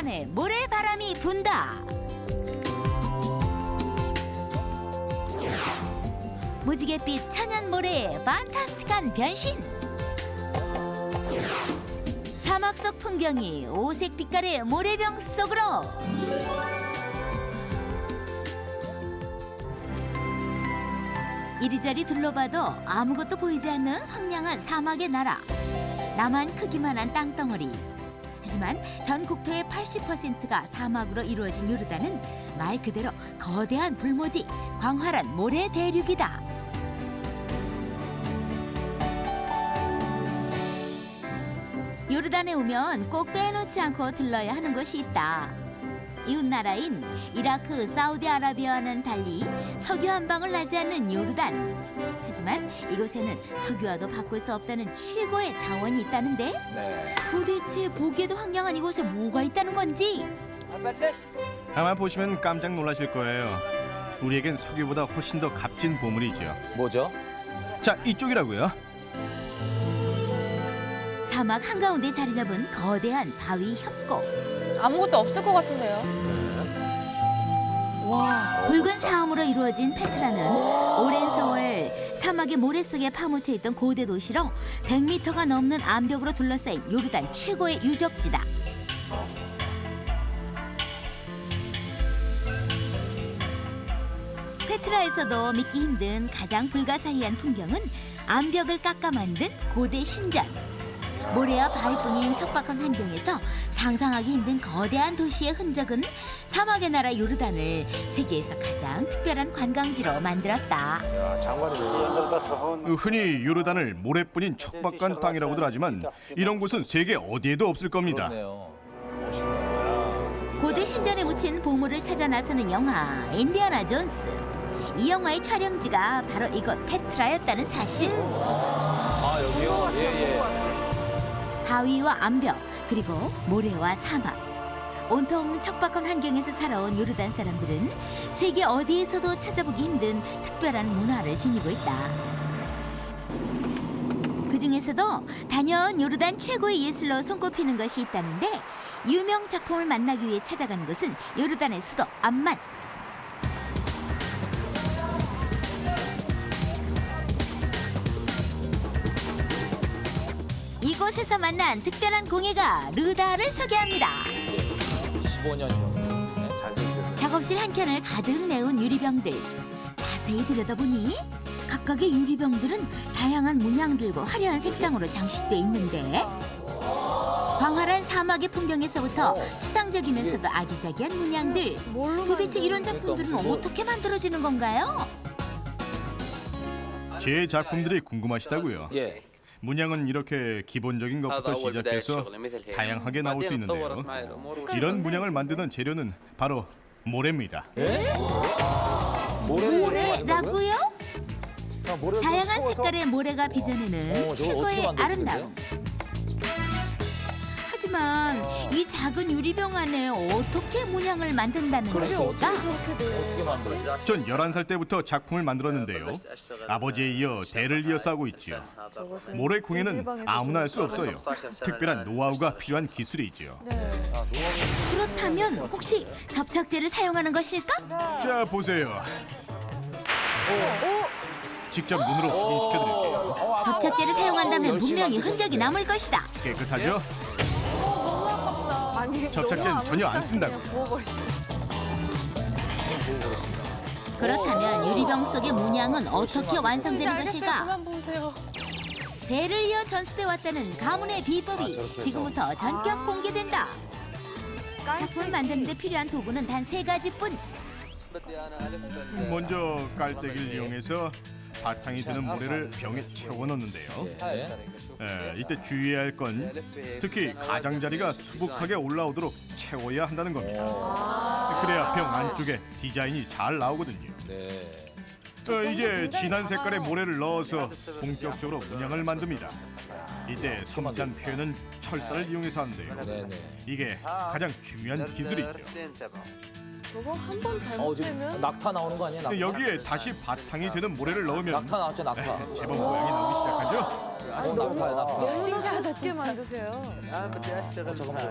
요르단에 모래바람이 분다. 무지갯빛 천연 모래의 판타스틱한 변신. 사막 속 풍경이 오색 빛깔의 모래병 속으로. 이리저리 둘러봐도 아무것도 보이지 않는 황량한 사막의 나라. 나만 크기만한 땅덩어리. 하지만 전 국토의 80%가 사막으로 이루어진 요르단은 말 그대로 거대한 불모지, 광활한 모래 대륙이다. 요르단에 오면 꼭 빼놓지 않고 들러야 하는 곳이 있다. 이웃 나라인 이라크, 사우디아라비아와는 달리 석유 한 방울 나지 않는 요르단. 하지만 이곳에는 석유와도 바꿀 수 없다는 최고의 자원이 있다는데 네. 도대체 보기에도 황량한 이곳에 뭐가 있다는 건지 아마 보시면 깜짝 놀라실 거예요. 우리에겐 석유보다 훨씬 더 값진 보물이죠. 뭐죠? 자, 이쪽이라고요. 사막 한가운데 자리 잡은 거대한 바위 협곡. 아무것도 없을 것 같은데요. 와. 붉은 사암으로 이루어진 페트라는 오랜 세월 사막의 모래 속에 파묻혀 있던 고대 도시로 100m가 넘는 암벽으로 둘러싸인 요르단 최고의 유적지다. 페트라에서도 믿기 힘든 가장 불가사의한 풍경은 암벽을 깎아 만든 고대 신전. 모래와 바위뿐인 척박한 환경에서 상상하기 힘든 거대한 도시의 흔적은 사막의 나라 요르단을 세계에서 가장 특별한 관광지로 만들었다. 흔히 요르단을 모래뿐인 척박한 땅이라고들 하지만 이런 곳은 세계 어디에도 없을 겁니다. 고대 신전에 묻힌 보물을 찾아 나서는 영화 인디아나 존스. 이 영화의 촬영지가 바로 이곳 페트라였다는 사실. 아, 여기요? 예, 예. 바위와 암벽 그리고 모래와 사막. 온통 척박한 환경에서 살아온 요르단 사람들은 세계 어디에서도 찾아보기 힘든 특별한 문화를 지니고 있다. 그 중에서도 단연 요르단 최고의 예술로 손꼽히는 것이 있다는데 유명 작품을 만나기 위해 찾아간 곳은 요르단의 수도 암만. 이곳에서 만난 특별한 공예가 르다를 소개합니다. 15년이요. 네, 잘생겼어요. 작업실 한 켠을 가득 메운 유리병들. 자세히 들여다보니 각각의 유리병들은 다양한 문양들과 화려한 색상으로 장식돼 있는데 광활한 사막의 풍경에서부터 추상적이면서도 아기자기한 문양들. 뭘로 도대체 이런 작품들은 어떻게 만들어지는 건가요? 제 작품들이 궁금하시다고요. 예. 문양은 이렇게 기본적인 것부터 시작해서 다양하게 나올 수 있는데요. 이런 문양을 만드는 재료는 바로 모래입니다. 예? 모래라고요? 아, 다양한? 색깔의 모래가 빚어내는 어, 최고의? 아름다움. 하지만 이 작은 유리병 안에 어떻게 문양을 만든다는 것일까? 어떻게? 전 11살 때부터 작품을 만들었는데요. 아버지에 이어 대를 이어서 하고 있죠. 모래 공예는 아무나 할 수 없어요. 특별한 노하우가 필요한 기술이죠. 네. 그렇다면 혹시 접착제를 사용하는 것일까? 자, 보세요. 직접 눈으로 확인시켜드릴게요. 접착제를 사용한다면 어, 분명히. 흔적이 남을 것이다. 깨끗하죠? 접착제는 전혀 안 쓴다고. 그렇다면 유리병 속의 문양은 어떻게 이제 완성되는. 것일까? 그만 보세요. 대를 이어 전수돼 왔다는 가문의 아, 비법이 해서. 지금부터 전격 아. 공개된다. 작품을 만드는 데 필요한 도구는 단 세 가지뿐. 먼저 깔때기를 이용해서 바탕이 되는 모래를 병에 채워 넣는데요. 예. 에, 이때 주의해야 할 건 특히 가장자리가 수북하게 올라오도록 채워야 한다는 겁니다. 어, 그래야 병 안쪽에 디자인이 잘 나오거든요. 네. 어, 이제 진한 색깔의 모래를 넣어서 본격적으로 문양을 만듭니다. 이때 섬세한 표현은 철사를 이용해서 하는데요. 네, 네. 이게 가장 중요한 기술이죠. 저거 한 번 어, 잘못되면 낙타 나오는 거 아니에요? 낙타. 여기에 다시 바탕이 되는 모래를 넣으면 낙타 나왔죠, 낙타. 제법 모양이 나오기 시작하죠. 어, 낙타야, 낙타. 신기하다, 쉽게 만드세요. 어, 잠깐만요.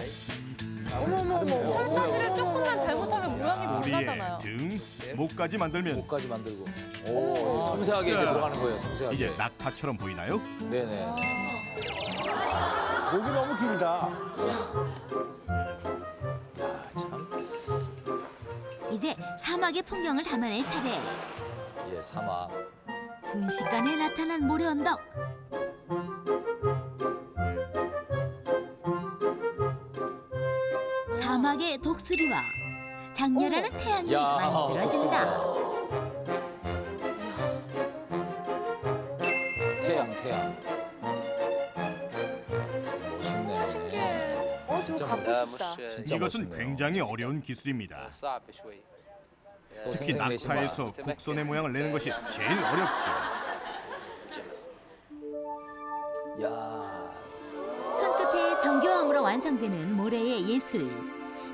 어머머머. 철사지를 조금만 잘못하면 모양이 변하잖아요. 등, 목까지 만들면 목까지 만들고. 오, 섬세하게 이제 들어가는 거예요. 섬세하게. 이제 낙타처럼 보이나요? 네네. 목이 너무 길다. 이제 사막의 풍경을 담아낼 차례. 예, 사막. 순식간에 나타난 모래 언덕. 사막의 독수리와 장렬하는 태양이 야, 만들어진다. 태양, 태양. 멋있네. 신기해. 어, 저 진짜 갖고 لا 싶다. مش 진짜 이것은 멋있네요. 굉장히 어려운 기술입니다. صعب شوي 또 특히 생생 내신 낙타에서 거. 곡선의 모양을 내는 것이 제일 어렵죠. 야, 손끝의 정교함으로 완성되는 모래의 예술.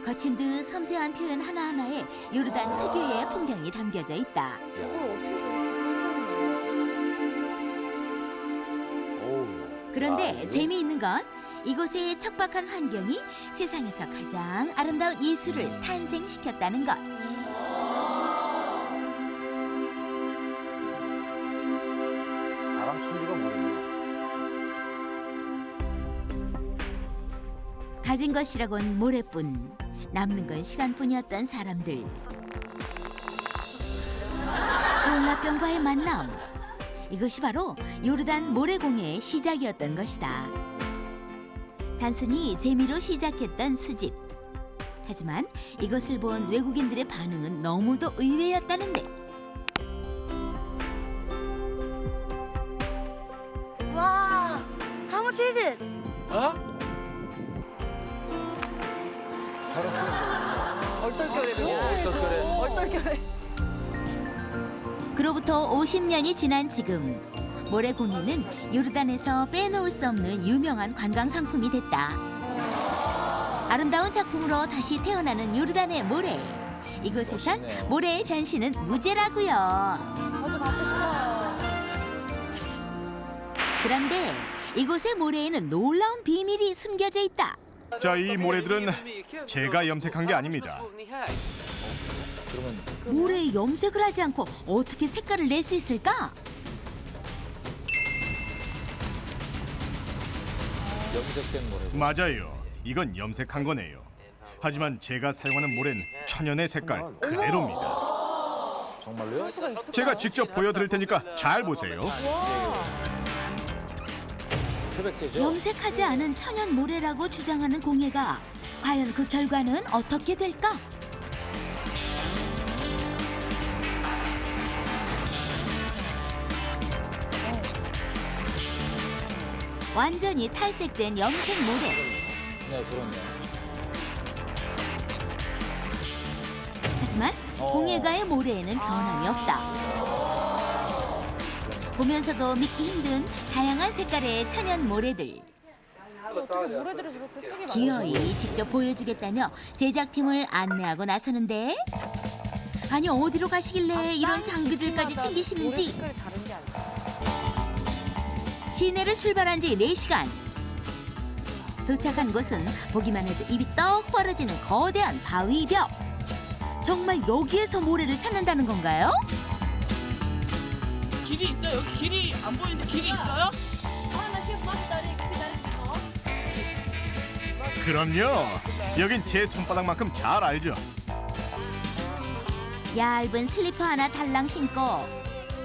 거친 듯 섬세한 표현 하나하나에 요르단 특유의 풍경이 담겨져 있다. 그런데 아, 이거- 재미있는 건 이곳의 척박한 환경이 세상에서 가장 아름다운 예술을 탄생시켰다는 것. 가진 것이라곤 모래뿐, 남는 건 시간뿐이었던 사람들. 콜라병과의 만남. 이것이 바로 요르단 모래공예의 시작이었던 것이다. 단순히 재미로 시작했던 수집. 하지만 이것을 본 외국인들의 반응은 너무도 의외였다는데. Much is it? 어 떡해. 얼떨결에. 그로부터 50년이 지난 지금 모래공예는 요르단에서 빼놓을 수 없는 유명한 관광 상품이 됐다. 아름다운 작품으로 다시 태어나는 요르단의 모래. 이곳에선. 모래의 변신은 무죄라고요. 저도 갖고 싶어요. 그런데 이곳의 모래에는 놀라운 비밀이 숨겨져 있다. 자, 이 모래들은 제가 염색한 게 아닙니다. 모래에 염색을 하지 않고 어떻게 색깔을 낼 수 있을까? 염색된 모래고. 맞아요. 이건 염색한 거네요. 하지만 제가 사용하는 모래는 천연의 색깔 그대로입니다. 정말로요? 있을까요? 제가 직접 보여드릴 테니까 잘 보세요. 표백제죠? 염색하지 않은 천연 모래라고 주장하는 공예가 과연 그 결과는 어떻게 될까? 완전히 탈색된 염색 모래. 네, 그렇네요. 하지만 어. 공예가의 모래에는 변함이 없다. 보면서도 믿기 힘든 다양한 색깔의 천연 모래들. 어떻게 모래들을 저렇게 색이 많이 기어이 직접 보여주겠다며 제작팀을 안내하고 나서는데 아니 어디로 가시길래 이런 장비들까지 모래 챙기시는지 색깔이 다른 게 아니라. 시내를 출발한 지 4시간 도착한 곳은 보기만 해도 입이 떡 벌어지는 거대한 바위벽 정말 여기에서 모래를 찾는다는 건가요? 길이 있어요? 여기 길이 안 보이는데 길이 있어요? 그럼요. 여긴 제 손바닥만큼 잘 알죠. 얇은 슬리퍼 하나 달랑 신고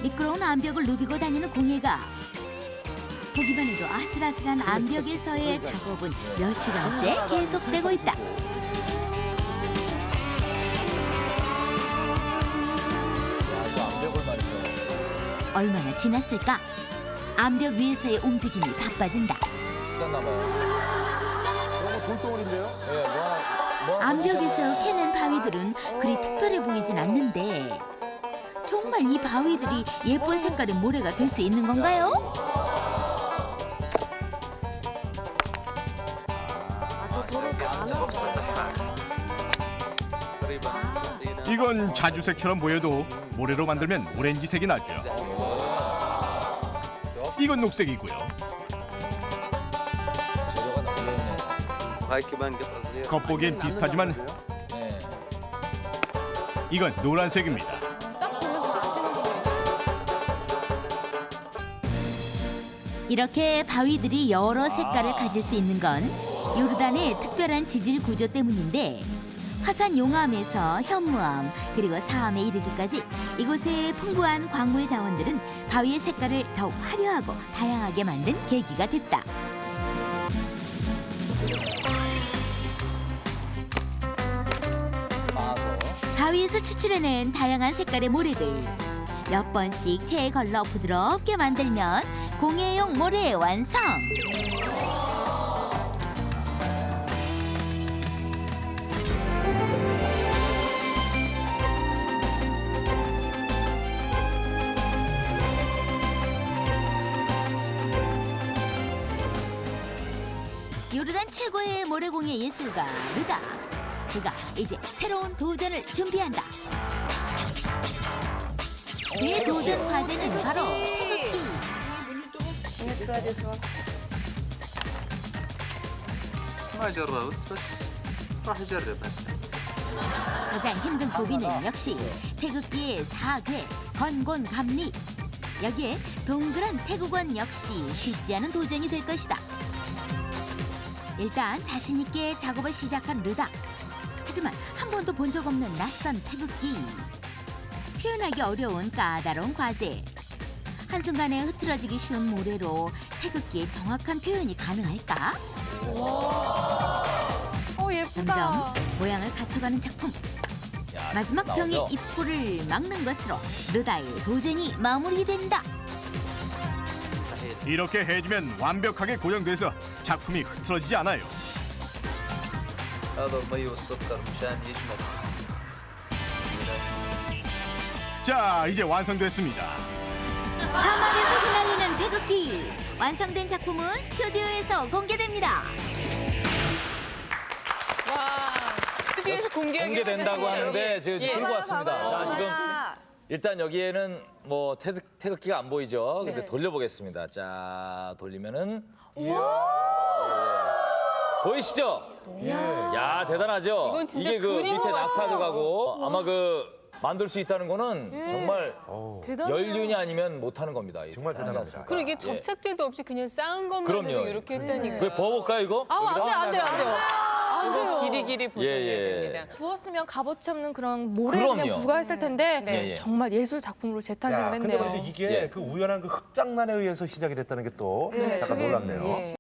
미끄러운 암벽을 누비고 다니는 공예가 보기만 해도 아슬아슬한 암벽에서의 작업은 몇 시간째 계속되고 있다. 얼마나 지났을까? 암벽 위에서의 움직임이 바빠진다. 봐요. 돌덩어리인데요? 예, 뭐 하나, 뭐 하나 암벽에서. 캐낸 바위들은 그리 특별해 보이진 않는데 정말 이 바위들이 예쁜 색깔의 모래가 될 수 있는 건가요? 이건 자주색처럼 보여도 모래로 만들면 오렌지색이 나죠. 이건 녹색이고요. 재료가. 겉보기엔 비슷하지만 네. 이건 노란색입니다. 딱 보면 다 아시는군요. 이렇게 바위들이 여러 색깔을 가질 수 있는 건 요르단의 특별한 지질 구조 때문인데 화산 용암에서 현무암 그리고 사암에 이르기까지 이곳의 풍부한 광물 자원들은 바위의 색깔을 더욱 화려하고 다양하게 만든 계기가 됐다. 바위에서 추출해낸 다양한 색깔의 모래들 몇 번씩 체에 걸러 부드럽게 만들면 공예용 모래 완성. 요르단 최고의 모래공예 예술가 르다. 그가 이제 새로운 도전을 준비한다. 그의 도전 과제는 바로 태극기. ما جربت بس راح اجرب هسه 가장 힘든 고비는 역시 태극기의 사괴, 건곤, 감리. 여기에 동그란 태국원 역시 쉽지 않은 도전이 될 것이다. 일단 자신 있게 작업을 시작한 르다. 하지만 한 번도 본 적 없는 낯선 태극기. 표현하기 어려운 까다로운 과제. 한순간에 흐트러지기 쉬운 모래로 태극기의 정확한 표현이 가능할까? 어 예쁘다. 점점 모양을 갖춰가는 작품. 야, 마지막 나오죠? 병의 입구를 막는 것으로 르다의 도전이 마무리된다. 이렇게 해주면 완벽하게 고정돼서 작품이 흐트러지지 않아요. هذا المي والسكر مشان يجمد 자, 이제 완성됐습니다. 사막에서 휘날리는 태극기. 완성된 작품은 스튜디오에서 공개됩니다. 와. 스튜디오에서 공개하기 공개된다고 하는데 지금 예. 들고 왔습니다. 자, 지금 와. 일단 여기에는 뭐 태극, 태극기가 안 보이죠? 근데 네. 돌려보겠습니다. 자, 돌리면은 예. 보이시죠? 야, 대단하죠? 이건 진짜 이게 그 밑에 같아요. 낙타도 가고 아마 그 만들 수 있다는 거는 정말 대단해요. 연륜이 아니면 못 하는 겁니다. 정말 대단합니다. 그리고 이게 예. 접착제도 없이 그냥 쌓은 것만 그럼요. 해도 이렇게 했다니까. 그 버볼까요, 이거? 아, 안 돼? 안 돼, 안 돼요. 이거 길이 길이 보존해야 예, 예. 됩니다. 부었으면 값어치 없는 그런 모래에 그럼요. 그냥 부과했을 텐데 네. 예, 예. 정말 예술 작품으로 재탄생을 야, 근데 했네요. 그런데 이게 예. 그 우연한 그 흑장난에 의해서 시작이 됐다는 게또 네, 잠깐 그게, 놀랍네요. 예.